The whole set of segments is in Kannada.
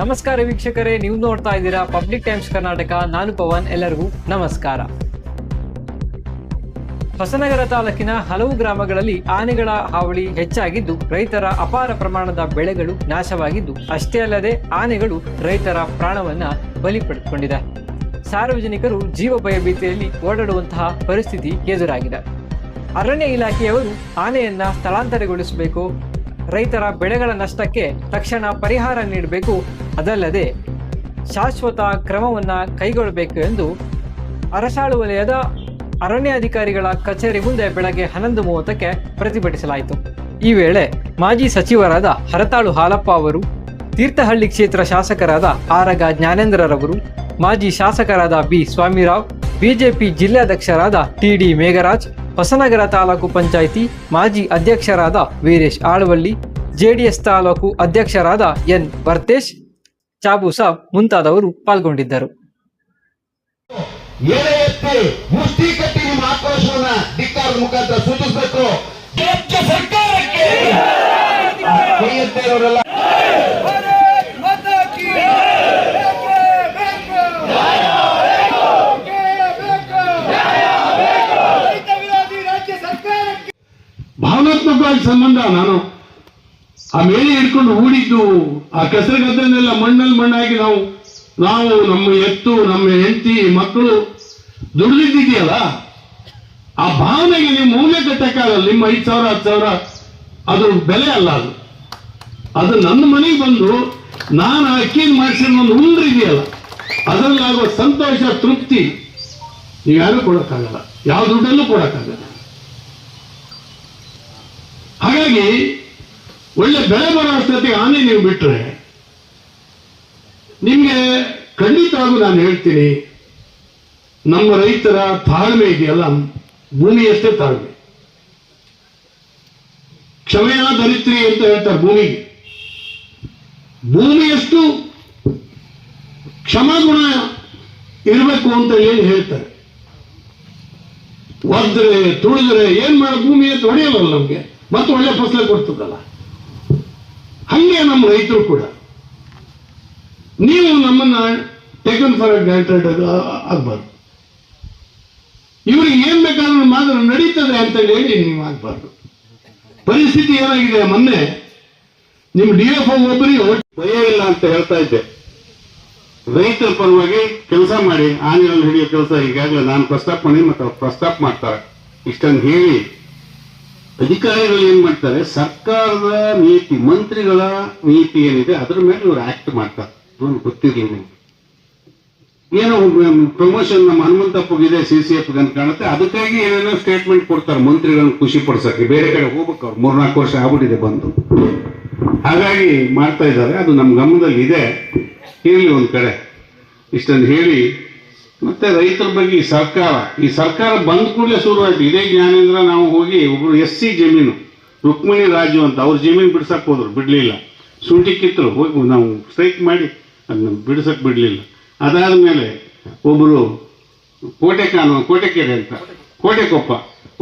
ನಮಸ್ಕಾರ ವೀಕ್ಷಕರೇ, ನೀವು ನೋಡ್ತಾ ಇದ್ದೀರಾ ಪಬ್ಲಿಕ್ ಟೈಮ್ಸ್ ಕರ್ನಾಟಕ ನಾನು ಪವನ್, ಎಲ್ಲರಿಗೂ ನಮಸ್ಕಾರ. ಹೊಸನಗರ ತಾಲೂಕಿನ ಹಲವು ಗ್ರಾಮಗಳಲ್ಲಿ ಆನೆಗಳ ಹಾವಳಿ ಹೆಚ್ಚಾಗಿದ್ದು, ರೈತರ ಅಪಾರ ಪ್ರಮಾಣದ ಬೆಳೆಗಳು ನಾಶವಾಗಿದ್ದು, ಅಷ್ಟೇ ಅಲ್ಲದೆ ಆನೆಗಳು ರೈತರ ಪ್ರಾಣವನ್ನ ಬಲಿ ಪಡೆದುಕೊಂಡಿದೆ ಸಾರ್ವಜನಿಕರು ಜೀವ ಭಯಭೀತಿಯಲ್ಲಿ ಓಡಾಡುವಂತಹ ಪರಿಸ್ಥಿತಿ ಎದುರಾಗಿದೆ. ಅರಣ್ಯ ಇಲಾಖೆಯವರು ಆನೆಯನ್ನ ಸ್ಥಳಾಂತರಗೊಳಿಸಬೇಕು ರೈತರ ಬೆಳೆಗಳ ನಷ್ಟಕ್ಕೆ ತಕ್ಷಣ ಪರಿಹಾರ ನೀಡಬೇಕು. ಅದಲ್ಲದೆ ಶಾಶ್ವತ ಕ್ರಮವನ್ನು ಕೈಗೊಳ್ಳಬೇಕು ಎಂದು ಅರಸಾಳು ವಲಯದ ಅರಣ್ಯಾಧಿಕಾರಿಗಳ ಕಚೇರಿ ಮುಂದೆ ಬೆಳಗ್ಗೆ ಹನ್ನೊಂದು ಮೂವತ್ತಕ್ಕೆ ಪ್ರತಿಭಟಿಸಲಾಯಿತು. ಈ ವೇಳೆ ಮಾಜಿ ಸಚಿವರಾದ ಹರತಾಳು ಹಾಲಪ್ಪ ಅವರು, ತೀರ್ಥಹಳ್ಳಿ ಕ್ಷೇತ್ರ ಶಾಸಕರಾದ ಆರಗ ಜ್ಞಾನೇಂದ್ರರವರು, ಮಾಜಿ ಶಾಸಕರಾದ ಬಿ ಸ್ವಾಮಿರಾವ್, ಬಿಜೆಪಿ ಜಿಲ್ಲಾಧ್ಯಕ್ಷರಾದ ಟಿ ಡಿ ಮೇಘರಾಜ್ ಹೊಸನಗರ ತಾಲೂಕು ಪಂಚಾಯಿತಿ ಮಾಜಿ ಅಧ್ಯಕ್ಷರಾದ ವೀರೇಶ್ ಆಳವಳ್ಳಿ ಜೆಡಿಎಸ್ ತಾಲೂಕು ಅಧ್ಯಕ್ಷರಾದ ಎನ್ ವರ್ತೇಶ್ ಚಾಬು ಸಾಬ್ ಮುಂತಾದವರು ಪಾಲ್ಗೊಂಡಿದ್ದರು. ಮುಖಾಂತರ ಸಂಬಂಧ ನಾನು ಆ ಮೇಲೆ ಹಿಡ್ಕೊಂಡು ಊಡಿದ್ದು ಆ ಕಸರೆ ಗದ್ದೆನೆಲ್ಲ ಮಣ್ಣಲ್ಲಿ ಮಣ್ಣಾಗಿ ನಾವು ನಾವು ನಮ್ಮ ಎತ್ತು, ನಮ್ಮ ಹೆಂಡತಿ, ಮಕ್ಕಳು ದುಡಿದಿದ್ದೀಯಲ್ಲ? ಆ ಭಾವನೆಗೆ ನೀವು ಮೌಲ್ಯ ಕಟ್ಟಕ್ಕಾಗಲ್ಲ. ನಿಮ್ಮ ಐದು ಸಾವಿರ, ಹತ್ತು ಸಾವಿರ, ಅದು ಬೆಲೆ ಅಲ್ಲ ಅದು. ಅದು ನನ್ನ ಮನೆಗೆ ಬಂದು ನಾನು ಅಕ್ಕಿನ ಮಾಡಿಸಿದ ಒಂದು ಉಂಡ್ರಿದೆಯಲ್ಲ ಅದರಲ್ಲಾಗುವ ಸಂತೋಷ, ತೃಪ್ತಿ ನೀವು ಯಾರು ಕೊಡೋಕ್ಕಾಗಲ್ಲ. ಯಾವ ದುಡ್ಡಲ್ಲೂ ಕೊಡಕ್ಕಾಗಲ್ಲ. ಹಾಗಾಗಿ ಒಳ್ಳೆ ಬೆಳೆ ಬರೋ ಅಷ್ಟೊತ್ತಿಗೆ ಆನೆ ನೀವು ಬಿಟ್ರೆ ನಿಮ್ಗೆ ಖಂಡಿತವಾಗೂ ನಾನು ಹೇಳ್ತೀನಿ, ನಮ್ಮ ರೈತರ ತಾಳ್ಮೆ ಇದೆಯಲ್ಲ, ಭೂಮಿಯಷ್ಟೇ ತಾಳ್ಮೆ. ಕ್ಷಮೆಯ ದರಿತ್ರಿ ಅಂತ ಹೇಳ್ತಾರೆ ಭೂಮಿಗೆ. ಭೂಮಿಯಷ್ಟು ಕ್ಷಮಾಗುಣ ಇರಬೇಕು ಅಂತ ಏನು ಹೇಳ್ತಾರೆ. ಒದ್ರೆ ತುಳಿದ್ರೆ ಏನ್ ಮಾಡ, ಭೂಮಿ ಅಂತ ಹೊಡೆಯಲ್ಲ ನಮ್ಗೆ? ಮತ್ತೆ ಒಳ್ಳೆ ಫಸಲ ಕೊಡ್ತದಲ್ಲ? ಹಂಗೆ ನಮ್ಮ ರೈತರು ಕೂಡ. ನೀವು ನಮ್ಮನ್ನ ಟೇಕನ್ ಫಾರ್ ಗ್ರಾಂಟೆಡ್ ಆಗ್ಬಾರ್ದು. ಇವ್ರಿಗೆ ಏನ್ ಬೇಕಾದ್ರೂ ಮಾತ್ರ ನಡೀತದೆ ಅಂತ ಹೇಳಿ ನೀವು ಆಗ್ಬಾರ್ದು. ಪರಿಸ್ಥಿತಿ ಏನಾಗಿದೆ ಮೊನ್ನೆ, ನಿಮ್ ಡಿ ಎಫ್ ಒಬ್ಬರಿಗೆ ಭಯ ಇಲ್ಲ ಅಂತ ಹೇಳ್ತಾ ಇದ್ದೆ. ರೈತರ ಪರವಾಗಿ ಕೆಲಸ ಮಾಡಿ ಆನೆಗಳನ್ನು ಹಿಡಿಯೋ ಕೆಲಸ ಈಗಾಗಲೇ ನಾನು ಪ್ರಸ್ತಾಪ ಮಾಡಿ ಮತ್ತೆ ಅವ್ರು ಪ್ರಸ್ತಾಪ ಮಾಡ್ತಾರೆ. ಇಷ್ಟನ್ನು ಹೇಳಿ ಅಧಿಕಾರಿಗಳು ಏನ್ ಮಾಡ್ತಾರೆ, ಸರ್ಕಾರದ ನೀತಿ, ಮಂತ್ರಿಗಳ ನೀತಿ ಏನಿದೆ, ಅದ್ರ ಮೇಲೆ ಇವರು ಆಕ್ಟ್ ಮಾಡ್ತಾರೆ. ಇವನು ಗೊತ್ತಿರಲಿಲ್ಲ ನಿಮ್ಗೆ ಏನೋ ಪ್ರಮೋಷನ್ ನಮ್ಮ ಹನುಮಂತಪ್ಪಗಿದೆ ಸಿ ಸಿ ಎಫ್ ಅಂತ ಕಾಣುತ್ತೆ. ಅದಕ್ಕಾಗಿ ಏನೇನೋ ಸ್ಟೇಟ್ಮೆಂಟ್ ಕೊಡ್ತಾರೆ ಮಂತ್ರಿಗಳನ್ನ ಖುಷಿ ಪಡಿಸಕ್ಕೆ. ಬೇರೆ ಕಡೆ ಹೋಗ್ಬೇಕು ಅವ್ರು. ಮೂರ್ನಾಲ್ಕು ವರ್ಷ ಆಗ್ಬಿಟ್ಟಿದೆ ಬಂದು. ಹಾಗಾಗಿ ಮಾಡ್ತಾ ಇದ್ದಾರೆ. ಅದು ನಮ್ಮ ಗಮನದಲ್ಲಿ ಇದೆ ಇರಲಿ ಒಂದು ಕಡೆ. ಇಷ್ಟೊಂದು ಹೇಳಿ ಮತ್ತೆ ರೈತರ ಬಗ್ಗೆ ಈ ಸರ್ಕಾರ ಈ ಸರ್ಕಾರ ಬಂದ ಕೂಡಲೇ ಶುರುವಾಯಿತು. ಇದೇ ಜ್ಞಾನೇಂದ್ರ ನಾವು ಹೋಗಿ ಒಬ್ರು ಎಸ್ ಸಿ ಜಮೀನು, ರುಕ್ಮಿಣಿ ರಾಜು ಅಂತ ಅವ್ರ ಜಮೀನು ಬಿಡ್ಸಕ್ ಹೋದ್ರು, ಬಿಡ್ಲಿಲ್ಲ. ಶುಂಠಿ ಕಿತ್ತರು, ಹೋಗಿ ನಾವು ಸ್ಟ್ರೈಕ್ ಮಾಡಿ ಅದನ್ನ ಬಿಡ್ಸಕ್ ಬಿಡ್ಲಿಲ್ಲ. ಅದಾದ ಮೇಲೆ ಒಬ್ಬರು ಕೋಟೆ ಕಾನೂನು ಕೋಟೆಕೆರೆ ಅಂತ, ಕೋಟೆಕೊಪ್ಪ,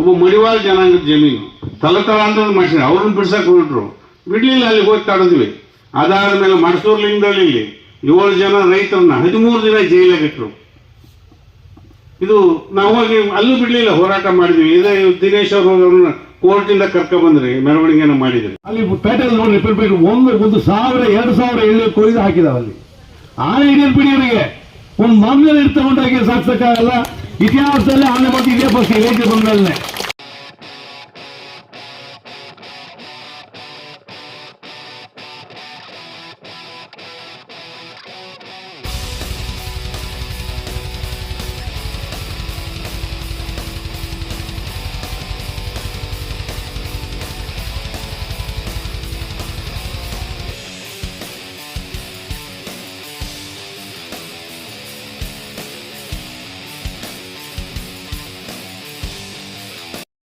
ಒಬ್ಬ ಮಡಿವಾಳ ಜನಾಂಗದ ಜಮೀನು ತಲತಲಾಂತರ ಮಾಡಿಸಿದ್ರು ಅವ್ರನ್ನ ಬಿಡ್ಸಕ್ ಹೊರಟ್ರು ಬಿಡ್ಲಿಲ್ಲ, ಅಲ್ಲಿ ಹೋಗಿ ತಡೆದ್ವಿ. ಅದಾದ ಮೇಲೆ ಮಡಸೂರ್ಲಿಂಗದಲ್ಲಿ ಇಲ್ಲಿ ಏಳು ಜನ ರೈತರನ್ನ ಹದಿಮೂರು ದಿನ ಜೈಲಾಗಿಟ್ರು ಇದು ನಾವು ಅಲ್ಲೂ ಬಿಡ್ಲಿಲ್ಲ, ಹೋರಾಟ ಮಾಡಿದ್ವಿ. ಇದೇ ದಿನೇಶ್ ಅವರು ಅವ್ರನ್ನ ಕೋರ್ಟಿಂದ ಕರ್ಕ ಬಂದ್ರಿ, ಮೆರವಣಿಗೆನ ಮಾಡಿದ್ರಿ. ಅಲ್ಲಿ ಪೇಟೆಯಲ್ಲಿ ನೋಡಿ ರಿಪೇರ್ ಒಂದು ಒಂದು ಸಾವಿರ, ಎರಡು ಸಾವಿರ ಎಳ್ಳು ಕೊಯ್ದು ಹಾಕಿದಾವ ಅಲ್ಲಿ. ಆ ಹಿಡಿಯಲ್ ಬಿಡಿ ಅವರಿಗೆ ಒಂದು ಮಮ್ಮೇಲೆ ಇರ್ತಕೊಂಡಾಗಿ ಸಾಕ್ಸಕ್ಕಾಗಲ್ಲ. ಇತಿಹಾಸದಲ್ಲಿ ಆನೆ ಮತ್ತೆ ಇದೇ ಬಸ್ ರೈತರು ಬಂದ್ಮೇಲೆ